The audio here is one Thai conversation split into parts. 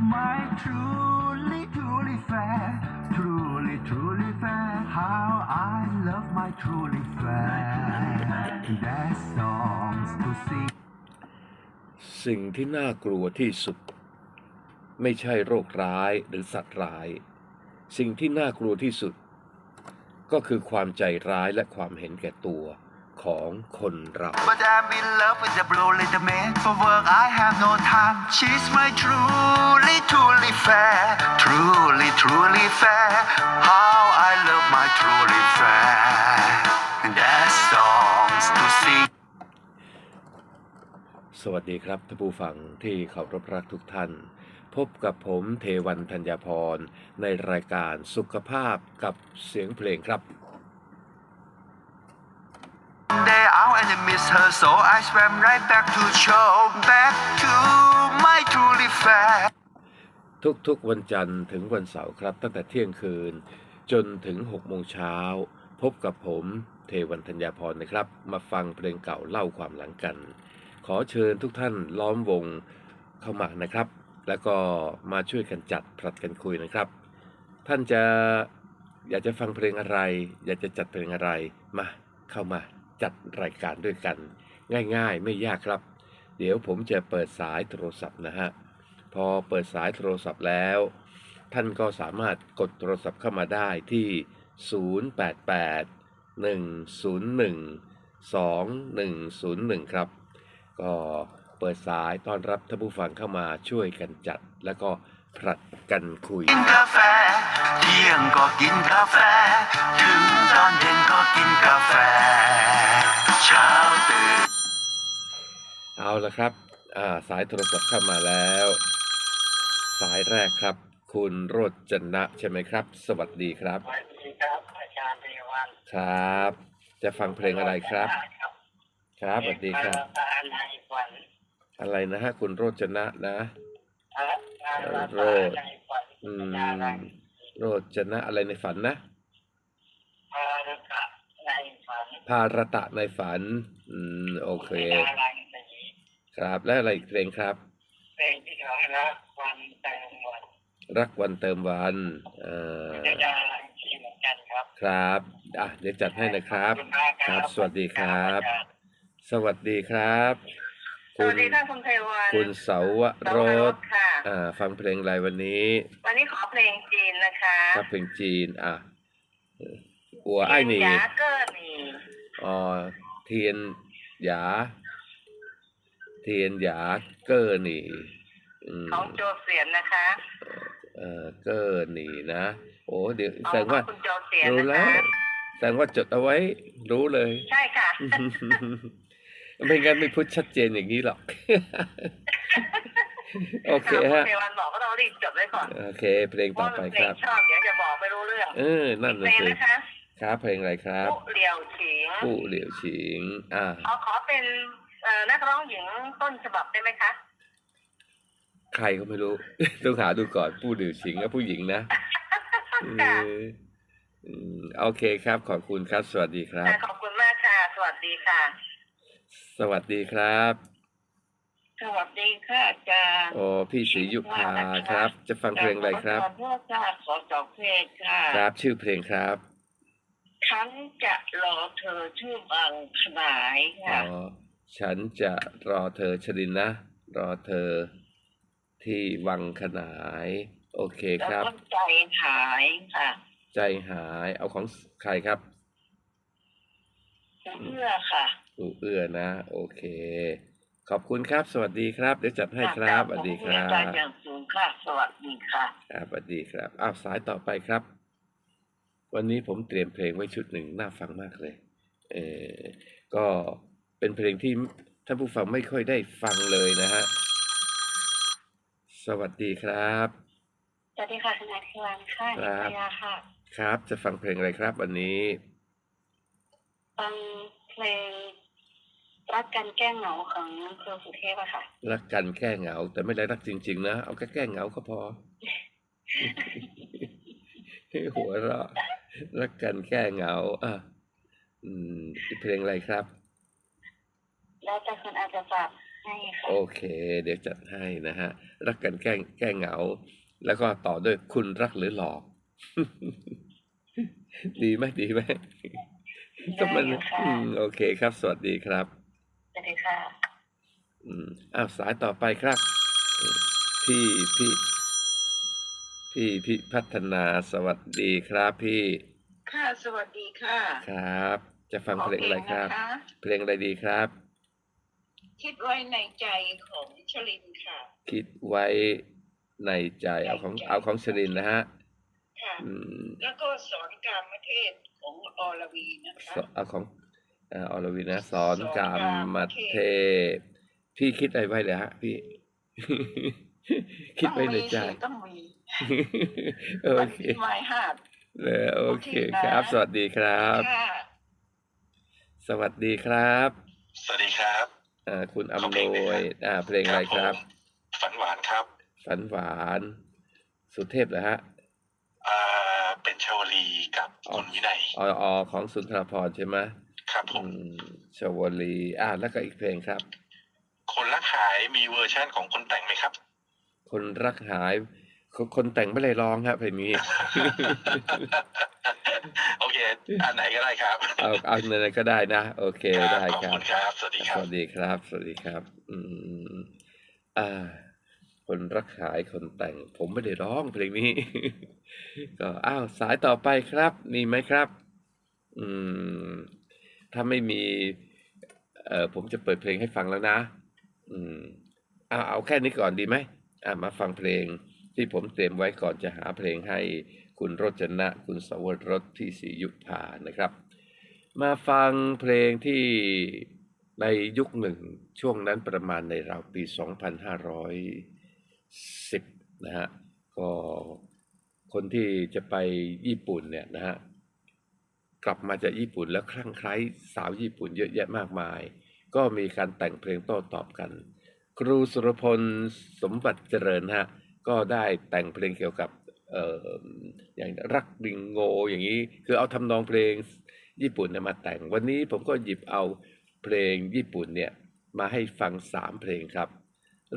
my truly truly fair truly truly fair how I love my truly fair that songs to sing สิ่งที่น่ากลัวที่สุด ไม่ใช่โรคร้ายหรือสัตว์ร้าย สิ่งที่น่ากลัวที่สุด ก็คือความใจร้ายและความเห็นแก่ตัว ของคนเรา But I'm in love with the blue little man For work I have no time She's my truly truly fair Truly truly fair How I love my truly fair And that songs to sing สวัสดีครับท่านผู้ฟังที่เคารพรักทุกท่าน พบกับผมเทวันธัญญาพร ในรายการสุขภาพกับเสียงเพลงครับ kinda miss her So I swam right back to shore Back to my truly fair ทุกๆวันจันทร์ถึงวันเสาร์ครับ ตั้งแต่เที่ยงคืน จนถึง6โมงเช้า พบกับผมเทวันธัญญาพรนะครับ มาฟังเพลงเก่าเล่าความหลังกัน ขอเชิญทุกท่านล้อมวงเข้ามานะครับ แล้วก็มาช่วยกันจัดผลัดกันคุยนะครับ ท่านจะอยากจะฟังเพลงอะไร อยากจะจัดเพลงอะไรมาเข้ามา จัดรายการด้วยกัน ง่ายๆ ไม่ยากครับ เดี๋ยวผมจะเปิดสายโทรศัพท์นะฮะ พอเปิดสายโทรศัพท์แล้ว ท่านก็สามารถกดโทรศัพท์เข้ามาได้ที่ 088 101 2101 ครับ ก็เปิดสายต้อนรับท่านผู้ฟังเข้ามาช่วยกันจัดแล้วก็ ผลัดกันคุย กินกาแฟ เที่ยงก็กินกาแฟ ถึงตอนเย็นก็กินกาแฟ เช้าตื่น เอาละครับอ่าสายโทรศัพท์เข้ามาแล้ว สายแรกครับ คุณโรจนะใช่ไหมครับ สวัสดีครับ สวัสดีครับอาจารย์เทวันครับ จะฟังเพลงอะไรครับ ครับสวัสดีครับตาในฝันอะไรนะฮะคุณโรจนะนะครับตา โรดในฝันอืตาในมโรจนะอะไรในฝันนะพารุกะในฝันภารตะในฝัน อืม โอเคตาในสีครับ และอะไรอีกเพลงครับ เพลงที่สองรักวันแต่งวัน รักวันเติมวันเอ่อจะดาลังสีเหมือนกันครับครับ อะ เดี๋ยวจัดให้นะครับขอณมากครับ สวัสดีครับอาจารย์สวัสดีครับ สวัสดีค่ะคุณไพวันคุณเสาวรสสสค่ะ อ่าฟังเพลงอะไรวันนี้ วันนี้ขอเพลงจีนนะคะครับเพลงจีน อะอัวไอ้หนีเทียนหยาเกอร์หนีอ๋อเทียนหยา เทียนหยาเกอร์หนีอืมของโจเสียนนะคะเออเกอร์หนีนะโอ้เดี๋ยวของแสดงว่าคุณโจเสียนรู้นะแล้วคะแสดงว่าจดเอาไว้รู้เลย ใช่ค่ะ ไม่งั้นไม่พูดชัดเจนอย่างนี้หรอก โอเคคุณฮะไพวันบอกก็ต้องรีบจดไว้ก่อน โอเค เพลงเพต่อราะไปมันเพคลรังบชอบเดี๋ยวจะบอกไม่รู้เรื่อง เออ นั่นเพลน่ะงสินะคะครับเพลงอะไรครับผู้เหลียวฉิงผู้เหลียวฉิง อ่าขอขอเป็นเอ่อนักร้องหญิงต้นฉบับได้ไหมคะ ใครก็ไม่รู้ ต้องหาดูก่อนผู้เหลียวฉิงกับผู้หญิงนะเอค่ะออืมโอเคครับ ขอบคุณครับ สวัสดีครับ ขอบคุณมากค่ะ สวัสดีค่ะ สวัสดีครับ สวัสดีค่ะอาจารย์โอ้พี่ศรียุพาครับ จะฟังเพลงอะไรครับ ขอโทษค่ะขอจบเพลงค่ะ ครับชื่อเพลงครับฉันจะรอเธอชื่อบางขนายอ๋ค่ะอฉันจะรอเธอชลินนะ รอเธอที่วังขนาย โอเคแล้วครับก็ใจหายค่ะ ใจหายเอาของใครครับเพื่อค่ะอูเอื้อนะ โอเค ขอบคุณครับ สวัสดีครับ เดี๋ยวจัดให้ครับสวัสดีครัอาจารบย์อย่างสูงค่ะสวัสดีค่ะครับสวัสดีครับอ้าวสายต่อไปครับ วันนี้ผมเตรียมเพลงไว้ชุดหนึ่งน่าฟังมากเลย เออก็เป็นเพลงที่ท่านผู้ฟังไม่ค่อยได้ฟังเลยนะฮะสวัสดีครับ สวัสดีค่ะทนายเทวันค่ะครับนิตยาค่ะ ครับ จะฟังเพลงอะไรครับ วันนี้ ฟังเพลง รักกันแก้เหงาของครูสุเทพอะค่ะ รักกันแค่เหงา แต่ไม่ได้รักจริง ๆ นะ เอาแค่แก้เหงาก็พอหัวเราะรักกันแค่เหงา อะ อืมเพลงอะไรครับ แล้วแต่คนอาจจะฝากให้ค่ะโอเค เดี๋ยวจัดให้นะฮะ รักกันแก้แก้เหงา แล้วก็ต่อด้วยคุณรักหรือหลอก ดีไหมดีไหมก็มันได้อยู่ค่ะอืมโอเคครับ สวัสดีครับส วัสดีค่ะ อืมอ้าวสายต่อไปครับอืมพี่พี่ พี่พี่พัฒนาสวัสดีครับพี่ ค่ะ สวัสดีค่ะ ครับ จะฟังเพลงอะไรครับขอเพลงนะคะเพลงอะไรดีครับ คิดไว้ในใจของชลินค่ะ คิดไว้ในใจเอาของในใจเอาของชรินนะฮะค่ะอืมแล้วก็สอนการมเทศของอรวีนะคะสเอาของเอ่ออรวินะสอนสอนกามกามเทพพี่คิดอะไรไว้เลยฮะ พี่ คิดไว้ในใจต้องมีโอวันเคที่ไม้หาดเลยโอเคโอเคนะครับสวัสดีครับค่ะสวัสดีครับ สวัสดีครับอ่าคุณขออำเพนลงหน่วอยยครับอ่า เพลงอะไรครับผมฝันหวานครับ ฝันหวาน สุเทพเหรอฮะอ่าเป็นชาวลีกับคุณวินัยออของสุนทรภรณ์ใช่ไหม ครับผอืมมชวลีอ่าแล้วก็อีกเพลงครับ คนรักหายมีเวอร์ชั่นของคนแต่งไหมครับ คนรักหาย คนคนแต่งไม่ได้ร้องฮะเพลงนี้โอเคอันไหนก็ได้ครับ เอาเอาเงินก็ได้นะ โอเคได้ขอบครับคุณครับ สวัสดีคสรับวัสดีครับ สวัสดีครับ อืมอ่า คนรักหายคนแต่ง ผมไม่ได้ร้องเพลงนี้ ก็อ้าวสายต่อไปครับมีไหมครับ อืม ถ้าไม่มี เอ่อผมจะเปิดเพลงให้ฟังแล้วนะ อืมเอาเอาแค่นี้ก่อนดีไหมอ่ามาฟังเพลงที่ผมเตรียมไว้ก่อนจะหาเพลงให้คุณรจนะ คุณสวรสที่ศรียุพานะครับ มาฟังเพลงที่ในยุคหนึ่งช่วงนั้นประมาณในราวปี 2510 นะฮะ ก็คนที่จะไปญี่ปุ่นเนี่ยนะฮะ กลับมาจากญี่ปุ่นแล้วคลั่งไคล้สาวญี่ปุ่นเยอะแยะมากมาย ก็มีการแต่งเพลงโต้ตอบกัน ครูสุรพลสมบัติเจริญฮะก็ได้แต่งเพลงเกี่ยวกับออย่างรักริงโงอย่างนี้ คือเอาทำนองเพลงญี่ปุ่นมาแต่งวันนี้ผมก็หยิบเอาเพลงญี่ปุ่นเนี่ยมาให้ฟังสามเพลงครับ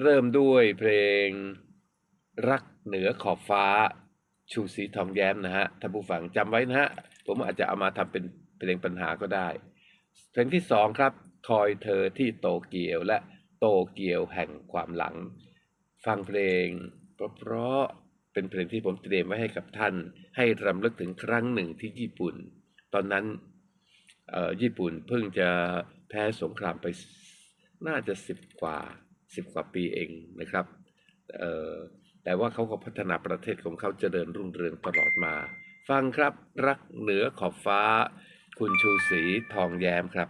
เริ่มด้วยเพลงรักเหนือขอบฟ้า ชูสีทองแย้มนะฮะท่านผู้ฟังจำไว้นะฮะผมอาจจะเอามาทำเป็นเพลงปัญหาก็ได้เพลงที่สองครับคอยเธอที่โตเกียวและโตเกียวแห่งความหลัง ฟังเพลง เพราะเป็นเพลงที่ผมเตรียมไว้ให้กับท่าน ให้รำลึกถึงครั้งหนึ่งที่ญี่ปุ่น ตอนนั้นญี่ปุ่นเพิ่งจะแพ้สงครามไปน่าจะสิบกว่าสิบกว่าปีเองนะครับ แต่ว่าเขาก็พัฒนาประเทศของเขาเจริญรุ่งเรืองตลอดมา ฟังครับรักเหนือขอบฟ้า คุณชูศรีทองแย้มครับ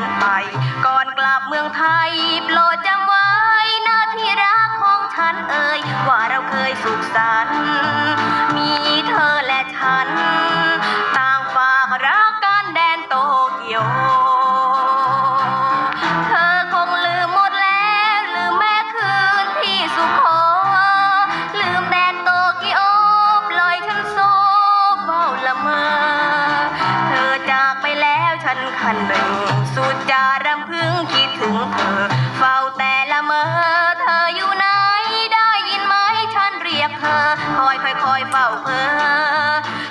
านไป ก่อนกลับเมืองไทยโปรดจำไว้นาที่รักของฉันเอ่ยว่าเราเคยสุขสันต์มีเธอและฉัน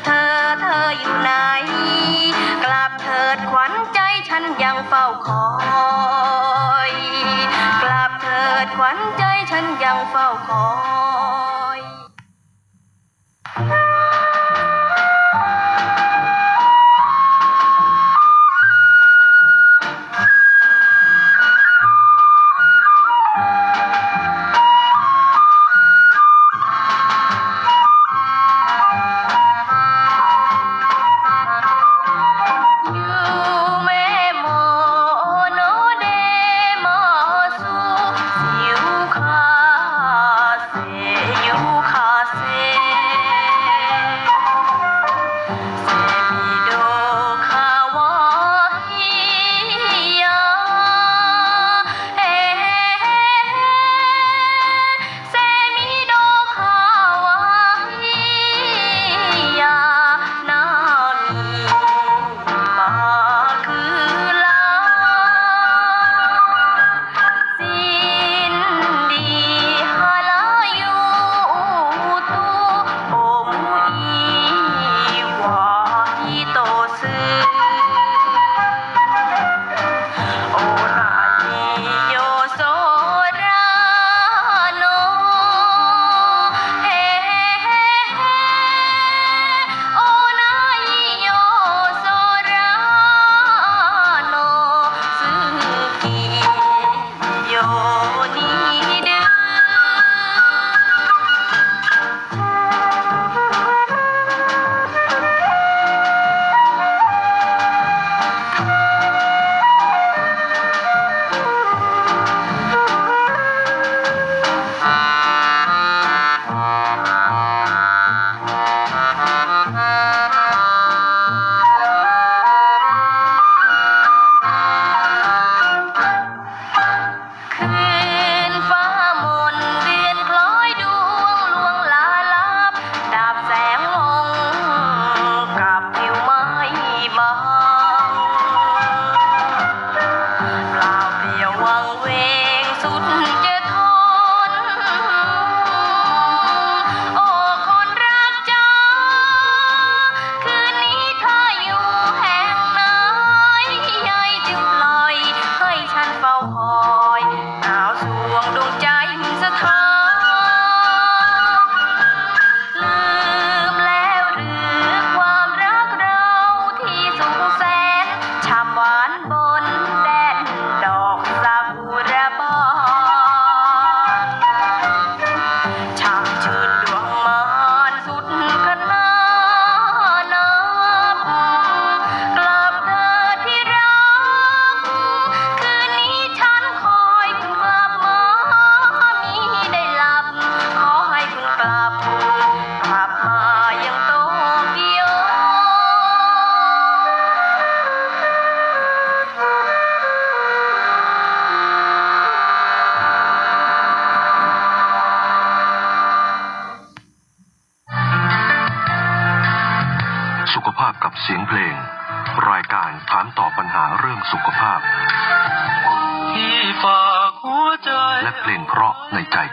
เธอเธออยู่ไหน กลับเถิดขวัญใจฉันยังเฝ้าคอย กลับเถิดขวัญใจฉันยังเฝ้าคอย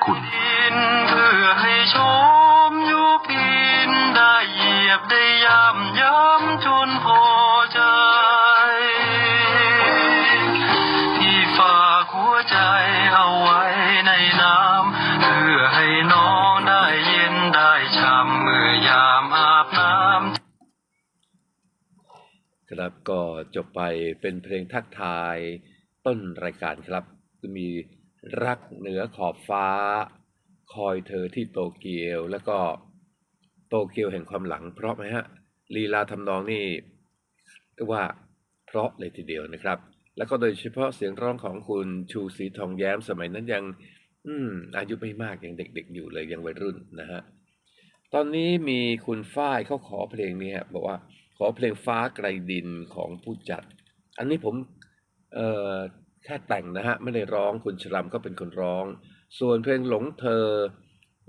คุณเพื่อให้ชมยุพินได้เหยียบได้ย่ำย้ำจนพอใจ ที่ฝาหัวใจเอาไว้ในน้ำเพื่อให้น้องได้ย็นได้ช่ำเมื่อยามอาบน้ำครับก็จบไปเป็นเพลงทักทายต้นรายการครับจะมี รักเหนือขอบฟ้า คอยเธอที่โตเกียวแล้วก็โตเกียวแห่งความหลัง เพราะไหมฮะลีลาทำนองนี่เรียกว่าเพราะเลยทีเดียวนะครับ แล้วก็โดยเฉพาะเสียงร้องของคุณชูศรีทองแย้มสมัยนั้นยัง อืม อายุไม่มากยังเด็ก ๆ อยู่เลยยังวัยรุ่นนะฮะตอนนี้มีคุณฝ้ายเขาขอเพลงนี้ฮะบอกว่าขอเพลงฟ้าไกลดินของผู้จัด อันนี้ผมเอ่อ แค่แต่งนะฮะ ไม่ได้ร้องคุณชลัมก็เป็นคนร้อง ส่วนเพลงหลงเธอ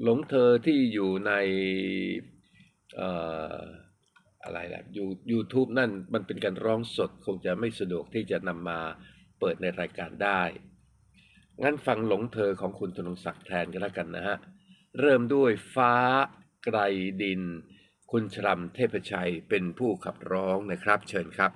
หลงเธอที่อยู่ในอะไรล่ะยูยูทูบนั่นมันเป็นการร้องสดคงจะไม่สะดวกที่จะนำมาเปิดในรายการได้ งั้นฟังหลงเธอของคุณธนงศักดิ์แทนกันแล้วกันนะฮะ เริ่มด้วยฟ้าไกลดิน คุณชลัมเทพชัยเป็นผู้ขับร้องนะครับ เชิญครับ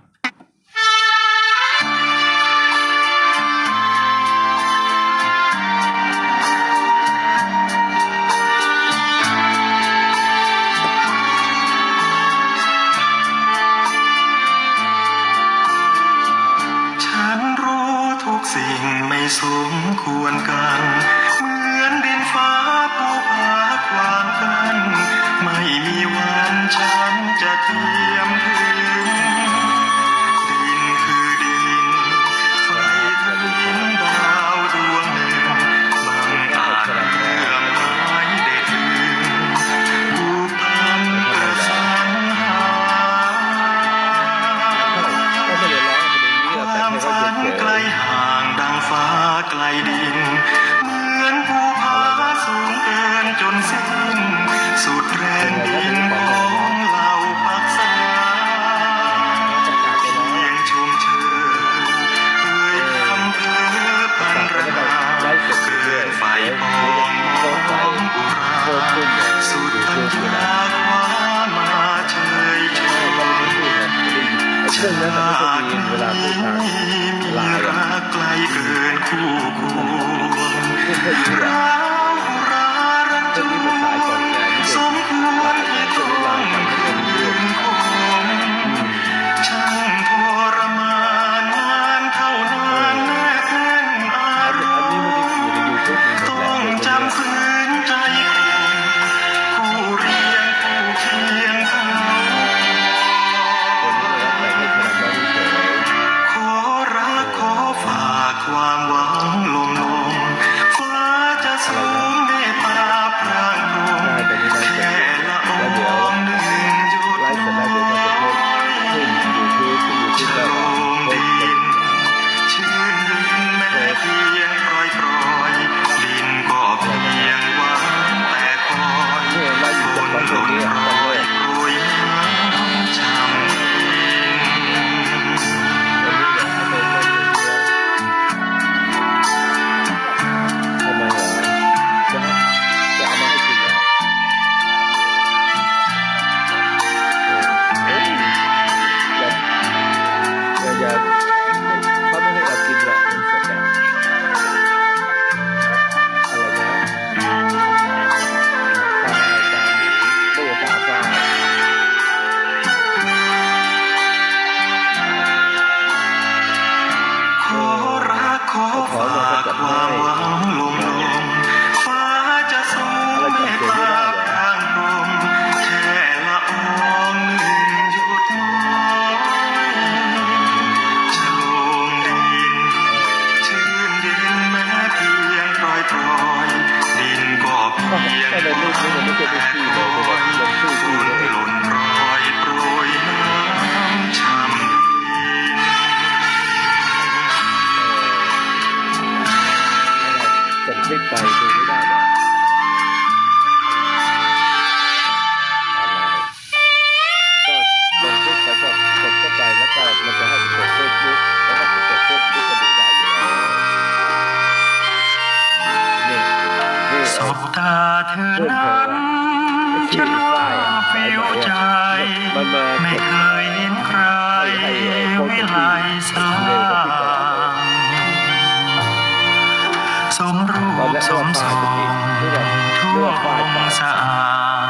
สาสฝ้ายอตะกี้งเรียกว่าเรียทั่วว่าฝ้ายองปากสะอาด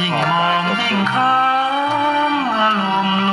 ยิ่งมองยิ่งค้างอารมณ์ล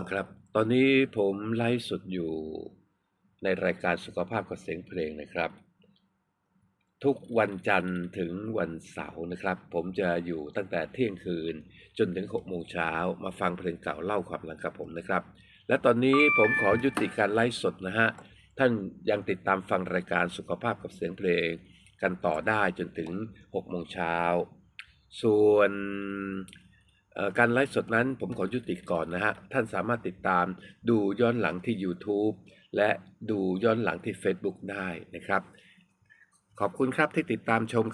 ท่านครับ ตอนนี้ผมไลฟ์สดอยู่ในรายการสุขภาพกับเสียงเพลงนะครับ ทุกวันจันทร์ถึงวันเสาร์นะครับ ผมจะอยู่ตั้งแต่เที่ยงคืนจนถึง6โมงเช้ามาฟังเพลงเก่าเล่าความหลังกับผมนะครับ และตอนนี้ผมขอยุติการไลฟ์สดนะฮะท่านยังติดตามฟังรายการสุขภาพกับเสียงเพลง กันต่อได้จนถึง6โมงเช้าส่วน การไลฟ์สดนั้นผมขอยุติก่อนนะฮะ ท่านสามารถติดตามดูย้อนหลังที่ YouTube และดูย้อนหลังที่ Facebook ได้นะครับ ขอบคุณครับที่ติดตามชมกัน